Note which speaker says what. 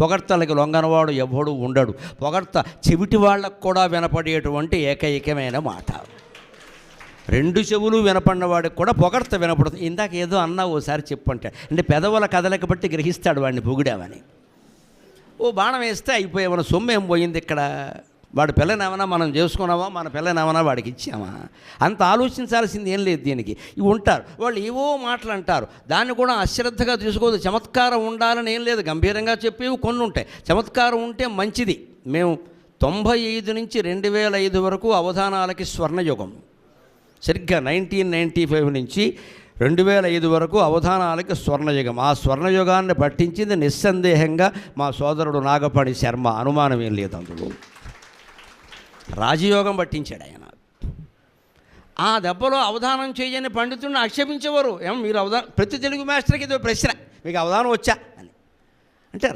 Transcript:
Speaker 1: పొగడ్తలకి లొంగనవాడు ఎవడు ఉండడు. పొగడ్త చెవిటి వాళ్ళకు కూడా వినపడేటువంటి ఏకైకమైన మాట. రెండు చెవులు వినపడిన వాడికి కూడా పొగడ్త వినపడుతుంది ఇందాక ఏదో అన్నా ఓసారి చెప్పంటే అంటే పెదవుల కదలక బట్టి గ్రహిస్తాడు వాడిని పొగిడామని ఓ బాణం వేస్తే అయిపోయే మన సొమ్ము ఏం పోయింది ఇక్కడ? వాడు ఏమైనా మనం చేసుకున్నామా? మన పిల్లనేమన్నా వాడికి ఇచ్చామా? అంత ఆలోచించాల్సింది ఏం లేదు దీనికి. ఇవి ఉంటారు. వాళ్ళు ఏవో మాటలు అంటారు. దాన్ని కూడా అశ్రద్ధగా తీసుకోదు చమత్కారం ఉండాలని ఏం లేదు. గంభీరంగా చెప్పేవి కొన్ని ఉంటాయి. చమత్కారం ఉంటే మంచిది. మేము తొంభై ఐదు నుంచి రెండు వేల ఐదు వరకు అవధానాలకి స్వర్ణయుగం. సరిగ్గా నైన్టీన్ నైంటీ ఫైవ్ నుంచి రెండు వేల ఐదు వరకు అవధానాలకి స్వర్ణయుగం. ఆ స్వర్ణయుగాన్ని పట్టించింది నిస్సందేహంగా మా సోదరుడు నాగపాణి శర్మ. అనుమానం ఏం లేదు అందులో. రాజయోగం పట్టించాడు ఆయన. ఆ దెబ్బలో అవధానం చేయని పండితుడిని ఆక్షేపించేవారు. ఏమో మీరు అవధానం ప్రతి తెలుగు మాస్టర్కి ఇది ప్రశ్న. మీకు అవధానం వచ్చా? అని. అంటే